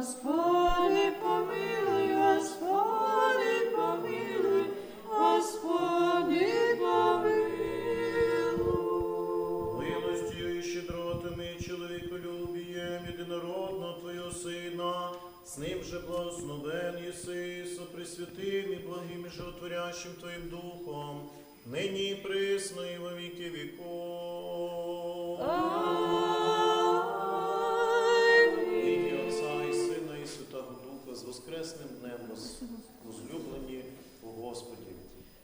Господи, помилуй, Господи, помилуй, Господи, помилуй. Милостью і щедротами чоловіколюбієм єдинородного Твого Сина, з ним же благословен єси, сопресвятим і благим і животворящим Твоїм Духом, нині і Господі.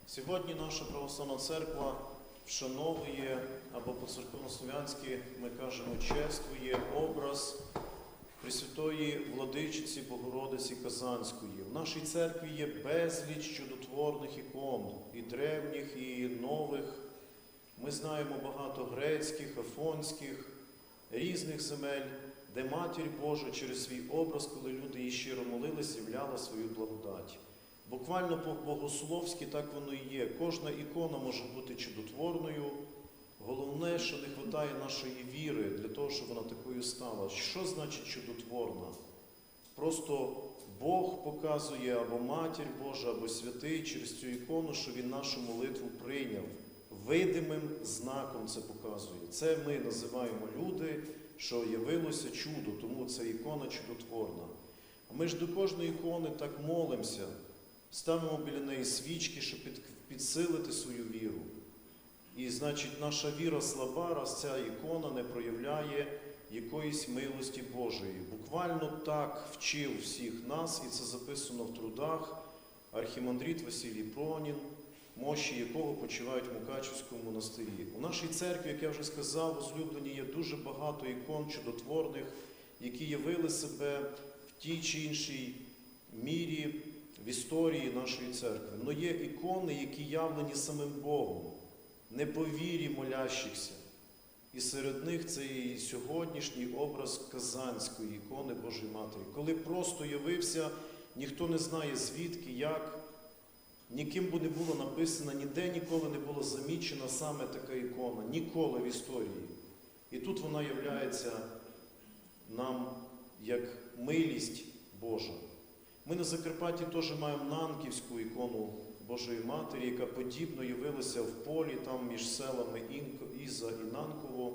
Сьогодні наша православна церква вшановує, або по церковнослов'янськи ми кажемо, чествує образ Пресвятої владичиці Богородиці Казанської. В нашій церкві є безліч чудотворних ікон, і древніх, і нових. Ми знаємо багато грецьких, афонських, різних земель, де Матір Божа через свій образ, коли люди її щиро молились, являла свою благодать. Буквально по-богословськи так воно і є. Кожна ікона може бути чудотворною. Головне, що не вистачає нашої віри для того, щоб вона такою стала. Що значить чудотворна? Просто Бог показує або Матір Божа, або святий через цю ікону, що Він нашу молитву прийняв. Видимим знаком це показує. Це ми називаємо люди, що явилося чудо, тому ця ікона чудотворна. А ми ж до кожної ікони так молимося, ставимо біля неї свічки, щоб підсилити свою віру. І значить, наша віра слаба, раз ця ікона не проявляє якоїсь милості Божої. Буквально так вчив всіх нас, і це записано в трудах архімандрит Василій Пронін, мощі якого почивають в Мукачівському монастирі. У нашій церкві, як я вже сказав, возлюблені є дуже багато ікон чудотворних, які явили себе в тій чи іншій мірі в історії нашої церкви. Но є ікони, які явлені самим Богом, не по вірі молящихся. І серед них це і сьогоднішній образ Казанської ікони Божої Матері, коли просто явився, ніхто не знає звідки, як, ніким би не було написано, ніде ніколи не було замічена саме така ікона, ніколи в історії. І тут вона являється нам як милість Божа. Ми на Закарпатті теж маємо Нанківську ікону Божої Матері, яка подібно явилася в полі, там між селами Іза і Нанково.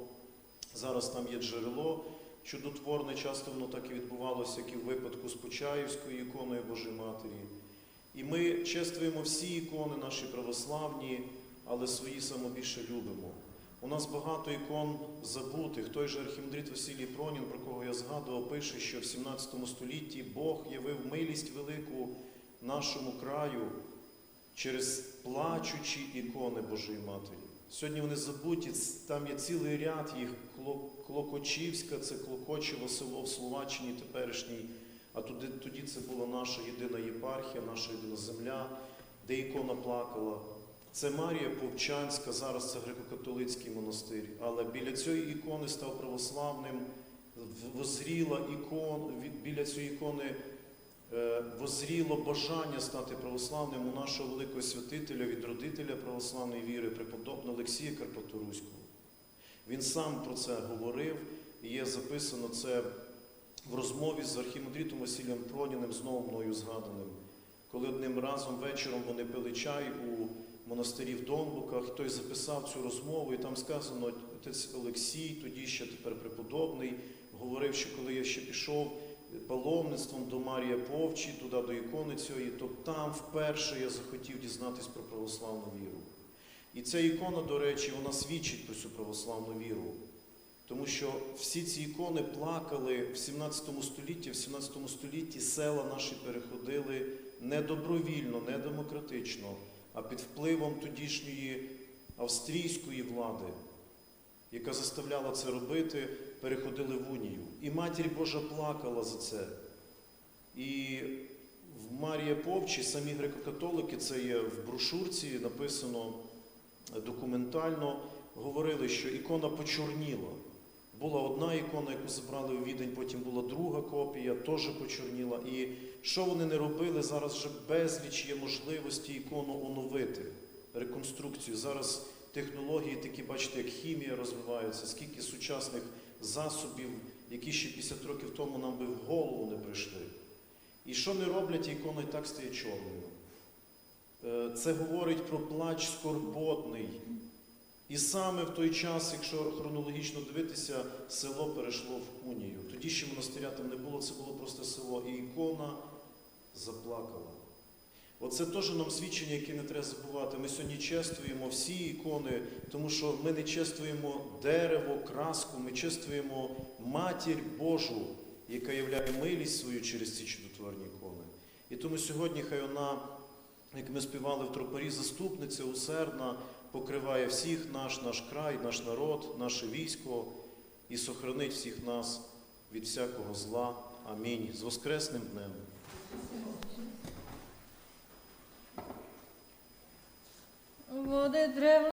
Зараз там є джерело чудотворне, часто воно так і відбувалося, як і в випадку з Почаївською іконою Божої Матері. І ми чествуємо всі ікони наші православні, але свої саме більше любимо. У нас багато ікон забутих. Той же архімандрит Василій Пронін, про кого я згадував, пише, що в 17 столітті Бог явив милість велику нашому краю через плачучі ікони Божої Матері. Сьогодні вони забуті, там є цілий ряд їх. Клокочівська, це Клокочево село в Словаччині теперішній, а туди, тоді це була наша єдина єпархія, наша єдина земля, де ікона плакала. Це Марія Повчанська, зараз це греко-католицький монастир. Але біля цієї ікони став православним, возріла ікон, біля цієї ікони е, возріло бажання стати православним у нашого великого святителя, відродителя православної віри, преподобного Олексія Карпаторуського. Він сам про це говорив, і є записано це в розмові з архімандритом Василієм Проніним, знову мною згаданим, коли одним разом вечором вони пили чай у монастирі в Донбуках, той записав цю розмову, і там сказано, отець Олексій, тоді ще тепер преподобний, говорив, що коли я ще пішов паломництвом до Марія Повчі, туди до ікони цієї, то там вперше я захотів дізнатись про православну віру. І ця ікона, до речі, вона свідчить про цю православну віру. Тому що всі ці ікони плакали в 17 столітті, в 17 столітті села наші переходили не добровільно, не демократично, а під впливом тодішньої австрійської влади, яка заставляла це робити, переходили в унію. І Матір Божа плакала за це. І в Марія Повчі самі греко-католики, це є в брошурці, написано документально, говорили, що ікона почорніла. Була одна ікона, яку забрали у відень, потім була друга копія, теж почорніла. І що вони не робили, зараз вже безліч є можливості ікону оновити, реконструкцію. Зараз технології такі, бачите, як хімія розвивається, скільки сучасних засобів які ще 50 років тому нам би в голову не прийшли. І що не роблять, ікона і так стає чорною. Е, Це говорить про плач скорботний. І саме в той час, якщо хронологічно дивитися, село перейшло в унію. Тоді ще монастиря там не було, це було просто село. І ікона заплакала. Оце теж нам свідчення, яке не треба забувати. Ми сьогодні чествуємо всі ікони, тому що ми не чествуємо дерево, краску, ми чествуємо матір Божу, яка являє милість свою через ці чудотворні ікони. І тому сьогодні хай вона, як ми співали в тропарі, заступниця усердна, покриває всіх наш, наш край, наш народ, наше військо і сохранить всіх нас від всякого зла. Амінь. З Воскресним днем! Води древна.